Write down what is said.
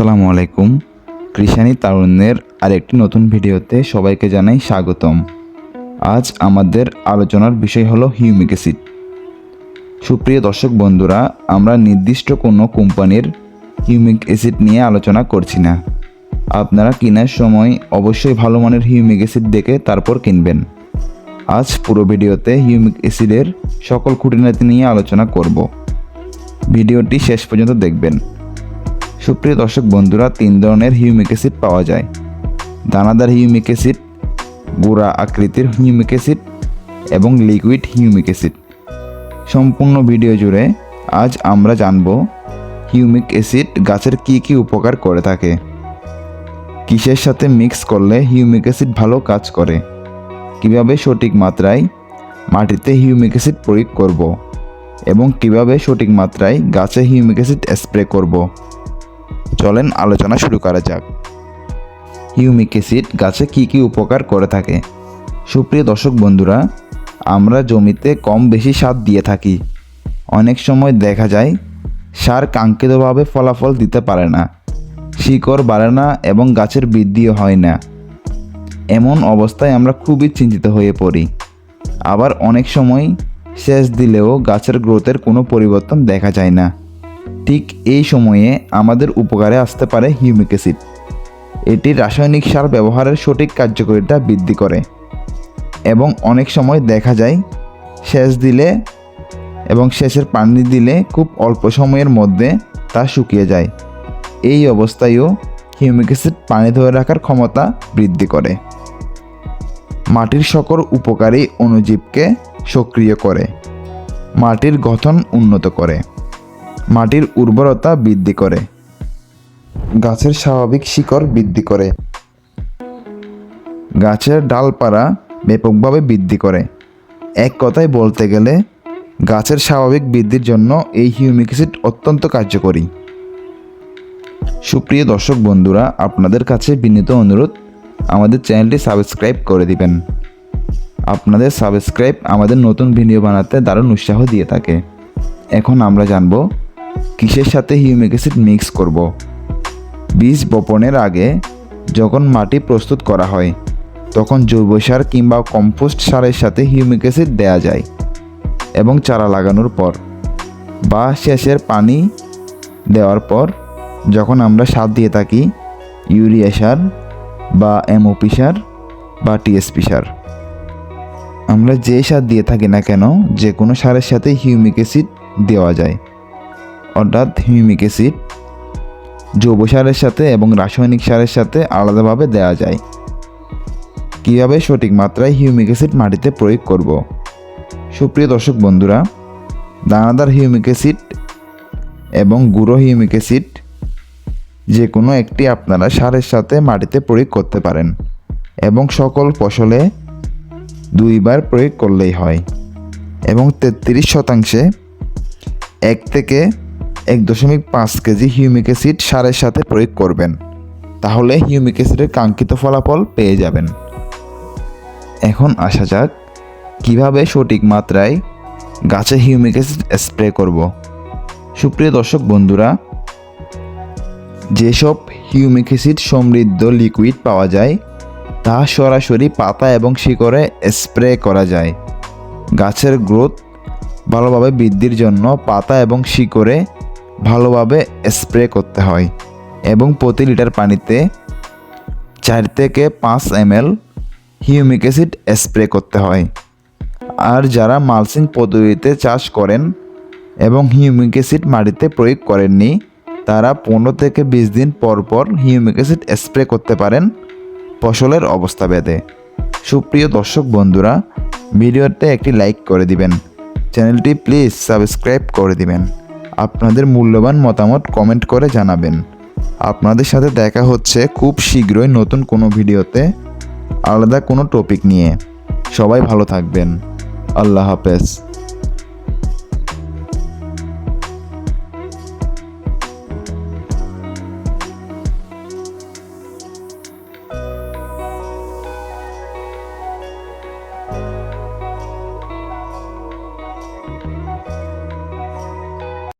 আসসালামু আলাইকুম। কৃষানি তারুণ্যের আরেকটি নতুন ভিডিওতে সবাইকে জানাই স্বাগতম। আজ আমাদের আলোচনার বিষয় হলো হিউমিক অ্যাসিড। সুপ্রিয় দর্শক বন্ধুরা, আমরা নির্দিষ্ট কোনো কোম্পানির হিউমিক অ্যাসিড নিয়ে আলোচনা করছি না। আপনারা কেনার সময় অবশ্যই ভালো মানের হিউমিক অ্যাসিড দেখে তারপর কিনবেন। আজ পুরো ভিডিওতে হিউমিক অ্যাসিডের সকল খুঁটিনাটি নিয়ে আলোচনা করব। ভিডিওটি শেষ পর্যন্ত দেখবেন। সুপ্রিয় দর্শক বন্ধুরা, তিন ধরনের হিউমিক অ্যাসিড পাওয়া যায়। দানাদার হিউমিক অ্যাসিড, গুঁড়া আকৃতির হিউমিক অ্যাসিড এবং লিকুইড হিউমিক অ্যাসিড। সম্পূর্ণ ভিডিও জুড়ে আজ আমরা জানব হিউমিক অ্যাসিড গাছের কী কী উপকার করে থাকে। কিসের সাথে মিক্স করলে হিউমিক অ্যাসিড ভালো কাজ করে? কীভাবে সঠিক মাত্রায় মাটিতে হিউমিক অ্যাসিড প্রয়োগ করব? এবং কীভাবে সঠিক মাত্রায় গাছে হিউমিক অ্যাসিড স্প্রে করব? চলেন, আলোচনা শুরু করা যাক। হিউমিক অ্যাসিড গাছে কী কী উপকার করে থাকে? সুপ্রিয় দর্শক বন্ধুরা, আমরা জমিতে কম বেশি সার দিয়ে থাকি। অনেক সময় দেখা যায়, সার কাঙ্ক্ষিতভাবে ফলাফল দিতে পারে না, শিকড় বাড়ে না এবং গাছের বৃদ্ধিও হয় না। এমন অবস্থায় আমরা খুবই চিন্তিত হয়ে পড়ি। আবার অনেক সময় সেচ দিলেও গাছের গ্রোথের কোনো পরিবর্তন দেখা যায় না। ঠিক এই সময়ে আমাদের উপকারে আসতে পারে হিউমিক অ্যাসিড। এটি রাসায়নিক সার ব্যবহারের সঠিক কার্যকারিতা বৃদ্ধি করে এবং অনেক সময় দেখা যায় সেচ দিলে এবং সেচের পানি দিলে খুব অল্প সময়ের মধ্যে তা শুকিয়ে যায়। এই অবস্থায়ও হিউমিক অ্যাসিড পানি ধরে রাখার ক্ষমতা বৃদ্ধি করে। মাটির সকল উপকারী অণুজীবকে সক্রিয় করে। মাটির গঠন উন্নত করে। মাটির উর্বরতা বৃদ্ধি করে। গাছের স্বাভাবিক শিকড় বৃদ্ধি করে। গাছের ডালপাড়া ব্যাপকভাবে বৃদ্ধি করে। এক কথায় বলতে গেলে, গাছের স্বাভাবিক বৃদ্ধির জন্য এই হিউমিক অ্যাসিড অত্যন্ত কার্যকরী। সুপ্রিয় দর্শক বন্ধুরা, আপনাদের কাছে বিনীত অনুরোধ, আমাদের চ্যানেলটি সাবস্ক্রাইব করে দিবেন। আপনাদের সাবস্ক্রাইব আমাদের নতুন ভিডিও বানাতে দারুণ উৎসাহ দিয়ে থাকে। এখন আমরা জানব কিসের সাথে হিউমিক অ্যাসিড মিক্স করব? বীজ বপনের আগে যখন মাটি প্রস্তুত করা হয়, তখন জৈব সার কিংবা কম্পোস্ট সারের সাথে হিউমিক অ্যাসিড দেওয়া যায় এবং চারা লাগানোর পর বা শেষের পানি দেওয়ার পর যখন আমরা সার দিয়ে থাকি, ইউরিয়া সার বা এমওপি সার বা টিএসপি সার। আমরা যে সার দিয়ে থাকি না কেন, যে কোনো সারের সাথে হিউমিক অ্যাসিড দেওয়া যায়। অর্থাৎ হিউমিক অ্যাসিড জৈব সারের সাথে এবং রাসায়নিক সারের সাথে আলাদাভাবে দেওয়া যায়। কীভাবে সঠিক মাত্রায় হিউমিক অ্যাসিড মাটিতে প্রয়োগ করব? সুপ্রিয় দর্শক বন্ধুরা, দানাদার হিউমিক অ্যাসিড এবং গুঁড়ো হিউমিক অ্যাসিড যে কোনো একটি আপনারা সারের সাথে মাটিতে প্রয়োগ করতে পারেন এবং সকল ফসলে দুইবার প্রয়োগ করলেই হয় এবং তেত্রিশ শতাংশে এক থেকে এক দশমিক পাঁচ কেজি হিউমিক অ্যাসিড সারের সাথে প্রয়োগ করবেন। তাহলে হিউমিক অ্যাসিডের কাঙ্ক্ষিত ফলাফল পেয়ে যাবেন। এখন আসা যাক, কীভাবে সঠিক মাত্রায় গাছে হিউমিক অ্যাসিড স্প্রে করব। সুপ্রিয় দর্শক বন্ধুরা, যেসব হিউমিক অ্যাসিড সমৃদ্ধ লিকুইড পাওয়া যায়, তা সরাসরি পাতা এবং শিকড়ে স্প্রে করা যায়। গাছের গ্রোথ ভালোভাবে বৃদ্ধির জন্য পাতা এবং শিকড়ে ভালোভাবে স্প্রে করতে হয় এবং প্রতি লিটার পানিতে চার থেকে পাঁচ M L humic acid spray করতে হয়। আর যারা মালসিং পদ্ধতিতে চাষ করেন এবং হিউমিক অ্যাসিড মাটিতে প্রয়োগ করেননি, তারা পনেরো থেকে বিশ দিন পর পর হিউমিক অ্যাসিড স্প্রে করতে পারেন ফসলের অবস্থা ভেদে। সুপ্রিয় দর্শক বন্ধুরা, ভিডিওতে একটি লাইক করে দিবেন। চ্যানেলটি প্লিজ সাবস্ক্রাইব করে দিবেন। আপনাদের মূল্যবান মতামত কমেন্ট করে জানাবেন। আপনাদের সাথে দেখা হচ্ছে খুব শীঘ্রই নতুন কোনো ভিডিওতে। আলাদা কোনো টপিক নিয়ে। সবাই ভালো থাকবেন। আল্লাহ হাফেজ।